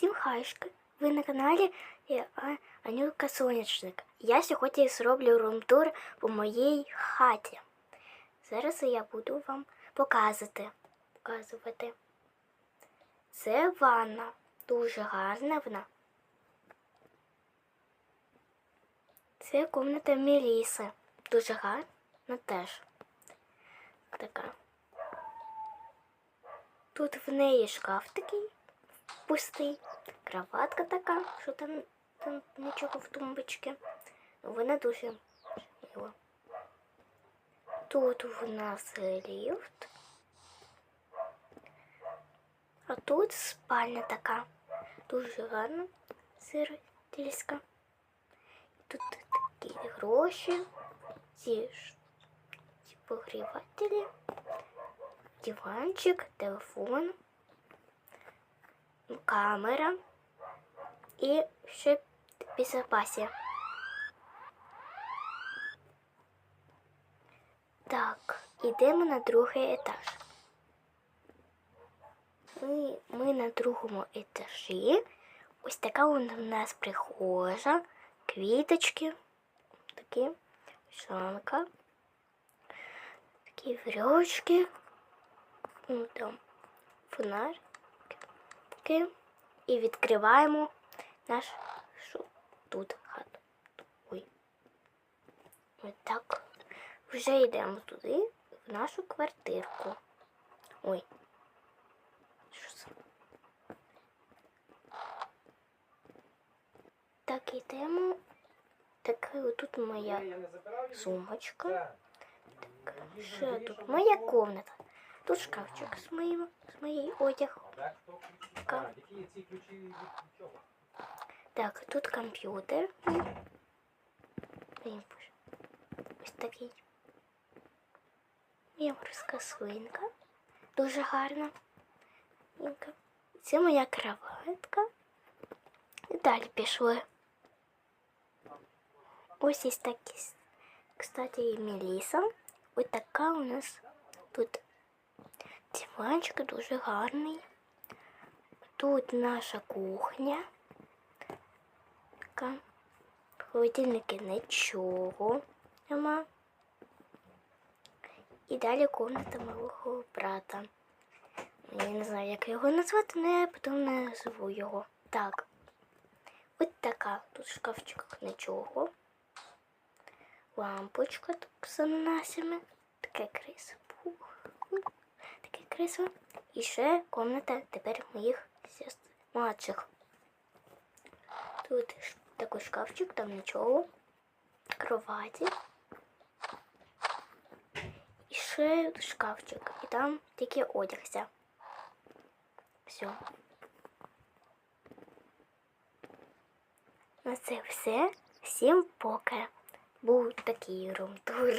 Усім хайшки. Ви на каналі е, Анюка Сонячник. Я сьогодні зроблю румтур по моїй хаті. Зараз я буду вам показувати. показувати. Це ванна. Дуже гарна вона. Це комната Меліси. Дуже гарна теж. Така. Тут в неї шкаф такий пустий, кроватка така, що там, там нічого в тумбочці. Ну, Вона дуже мила. Тут у нас ліфт. А тут спальня така. Дуже гарна, сиротільська. Тут такі гроші, ці, ж- ці погрівателі, диванчик, телефон, камера І ще безопасі. Так, ідемо на другий етаж. Ми, ми на другому етажі. Ось така у нас прихожа, квіточки, такі шанка, такі вірьовочки, ну, там фонарики. І відкриваємо наш що тут хату. Ой. Ось так. Вже йдемо туди, в нашу квартирку. Ой. Що це? Так, йдемо. Так, тут моя сумочка. Так, ще тут моя комната. Тут шкафчик з моїм, з моєю одягом. Така. Так, тут комп'ютер. Ось такий. Моя свинка. Дуже гарна. Це моя кроватка. І далі пішли. Ось є такі, кстати, і Меліса. Ось така у нас тут диванчик дуже гарний. Тут наша кухня. Така. В холодильнику нічого нема. І далі комната малого брата. Я не знаю, як його назвати, але я потім назву його. Так. Ось така. Тут в шкафчиках нічого. Лампочка тут з ананасами. Таке кресло. Таке кресло. І ще комната тепер моїх сестер младших. Тут такий шкафчик, там нічого. Кроваті. І ще шкафчик. І там тільки одягся. Все. На це все. Всім пока. Був такий румтур.